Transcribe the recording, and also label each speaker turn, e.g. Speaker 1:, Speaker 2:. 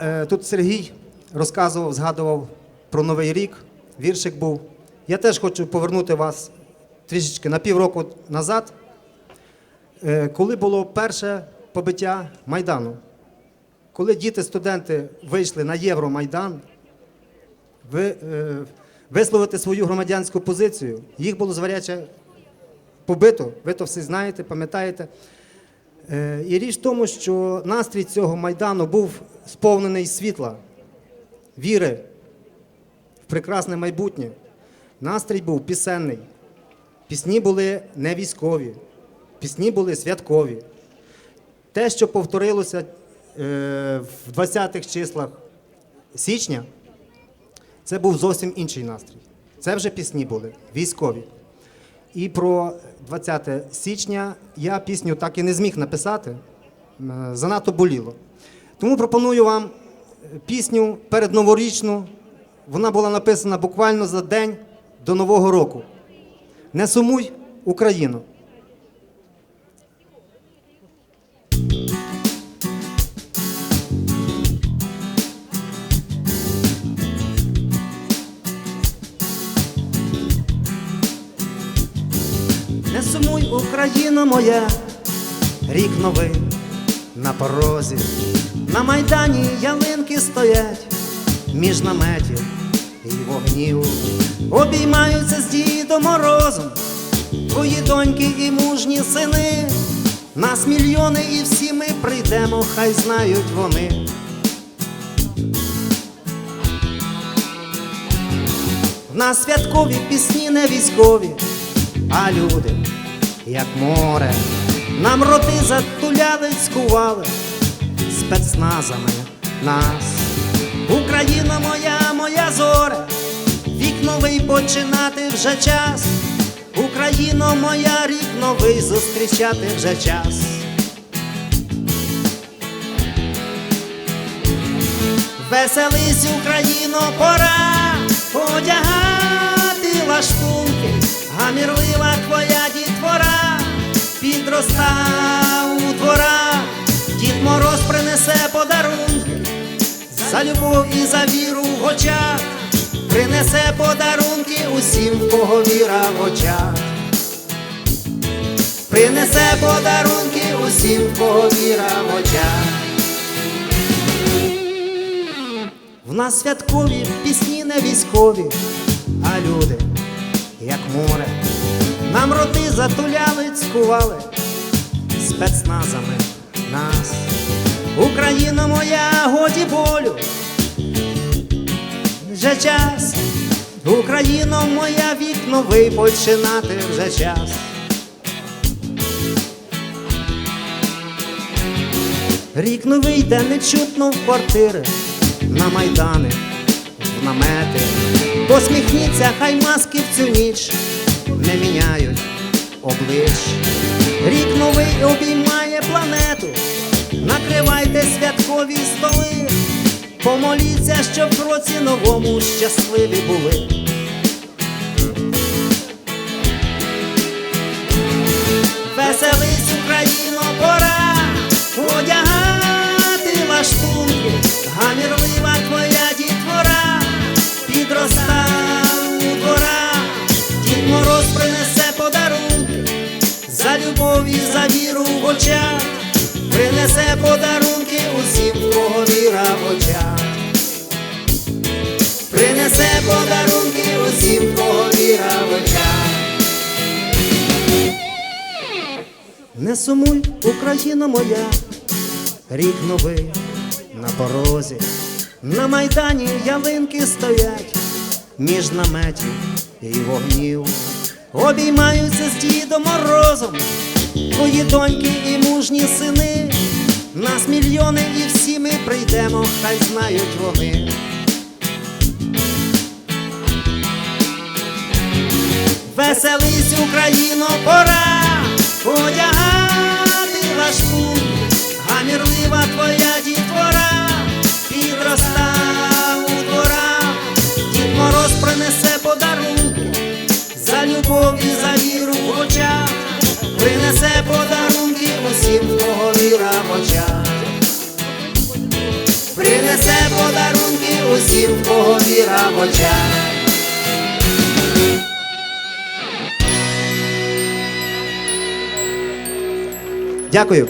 Speaker 1: Е, Тут Сергій розказував, згадував про Новий рік. Віршик був. Я теж хочу повернути вас трішечки на півроку назад, е, коли було перше побиття Майдану. Коли діти-студенти вийшли на Євромайдан, е, висловити свою громадянську позицію, їх було зваряче побито. Ви то всі знаєте, пам'ятаєте. Е, І річ в тому, що настрій цього майдану був сповнений світла, віри в прекрасне майбутнє. Настрій був пісенний. Пісні були не військові, пісні були святкові. Те, що повторилося е, в 20-х числах січня, це був зовсім інший настрій. Це вже пісні були військові. І про 20 січня я пісню так і не зміг написати, е, занадто боліло. Тому пропоную вам пісню передноворічну. Вона була написана буквально за день до Нового року. Не сумуй Україну. Сумуй, моя, рік новий на порозі, на майдані ялинки стоять, між наметів і вогнів, обіймаються з дідом морозом, твої доньки і мужні сини, нас мільйони, і всі ми прийдемо, хай знають вони. В нас святкові пісні не військові, а люди, як море, нам роти затуляли, скували спецназами нас. Україна моя, моя зоре, вік новий починати вже час. Україно моя, рік новий зустрічати вже час. Веселись, Україно, пора одягати лаштунки, гамірлива підроста у двора, Дід Мороз принесе подарунки, за любов і за віру в очах, принесе подарунки усім, в кого віра в очах. Принесе подарунки усім, в кого віра в очах. В нас святкові пісні не військові, а люди, як море, нам роти затуляли, цькували спецназами нас. Україна моя, годі болю, вже час, Україно моя, вік новий починати вже час. Рік новий йде нечутно в квартири, на майдани, в намети. Посміхніться, хай маски в цю ніч не міняють облич. Рік новий обіймає планету, накривайте святкові столи, помоліться, щоб в році новому щасливі були. За любов і за віру в очах, принесе подарунки усім, кого віра в очах. Принесе подарунки усім, кого віра в очах. Не сумуй, Україна моя, рік новий на порозі, на майдані ялинки стоять, між наметів і вогнів, обіймаються з дідом морозом, твої доньки і мужні сини, нас мільйони, і всі ми прийдемо, хай знають вони. Веселись, Україно, пора одягати лаштунки, гамірлива твоя
Speaker 2: всім, в кого віра в очах.
Speaker 1: Дякую.